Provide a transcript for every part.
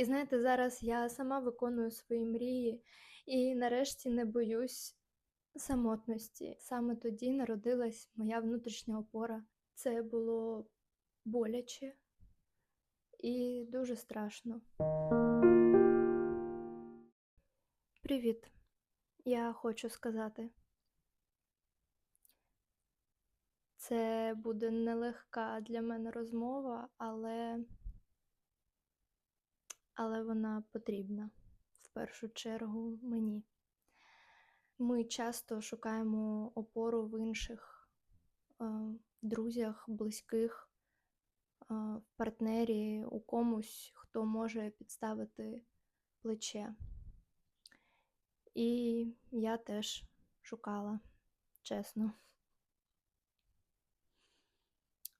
І знаєте, зараз я сама виконую свої мрії і нарешті не боюсь самотності. Саме тоді народилась моя внутрішня опора. Це було боляче і дуже страшно. Привіт, я хочу сказати. Це буде нелегка для мене розмова, але але вона потрібна в першу чергу мені. Ми часто шукаємо опору в інших е, друзях, близьких, е, в партнері, у комусь, хто може підставити плече. І я теж шукала, чесно.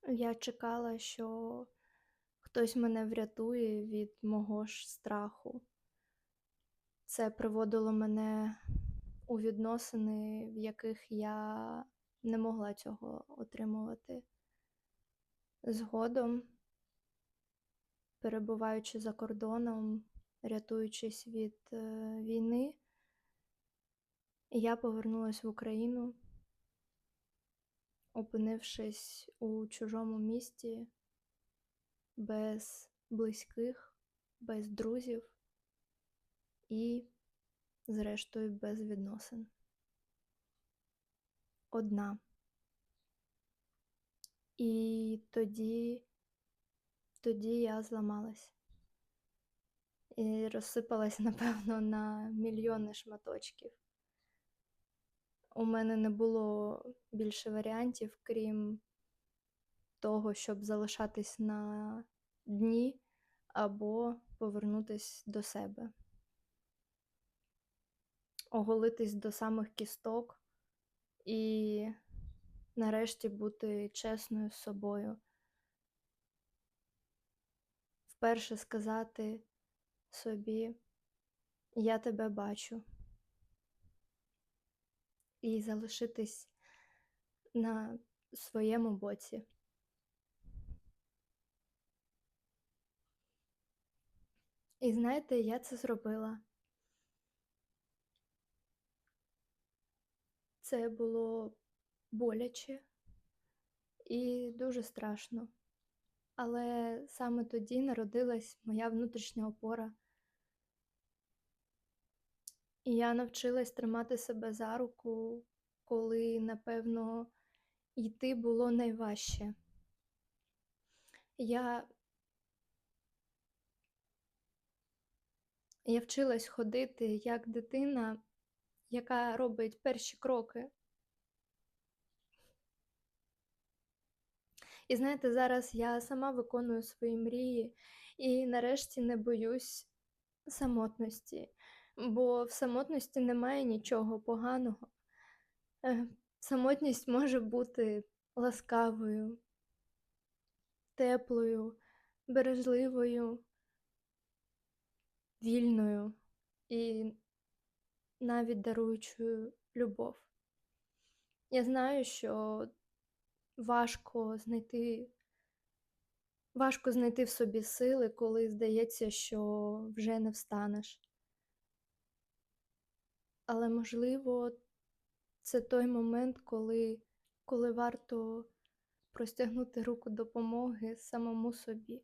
Я чекала, що хтось мене врятує від мого ж страху. Це приводило мене у відносини, в яких я не могла цього отримувати. Згодом, перебуваючи за кордоном, рятуючись від е, війни, я повернулася в Україну, опинившись у чужому місті без близьких, без друзів і, зрештою, без відносин. Одна. І тоді, тоді я зламалась і розсипалась, напевно, на мільйони шматочків. У мене не було більше варіантів, крім того, щоб залишатись на дні або повернутись до себе, оголитись до самих кісток і нарешті бути чесною з собою. Вперше сказати собі, я тебе бачу, і залишитись на своєму боці. І знаєте, я це зробила. Це було боляче і дуже страшно. Але саме тоді народилась моя внутрішня опора. І я навчилась тримати себе за руку, коли, напевно, йти було найважче. Я Я вчилась ходити як дитина, яка робить перші кроки. І знаєте, зараз я сама виконую свої мрії і нарешті не боюсь самотності, бо в самотності немає нічого поганого. Самотність може бути ласкавою, теплою, бережливою, вільною і навіть даруючою любов. Я знаю, що важко знайти важко знайти в собі сили, коли здається, що вже не встанеш. Але, можливо, це той момент, коли, коли варто простягнути руку допомоги самому собі.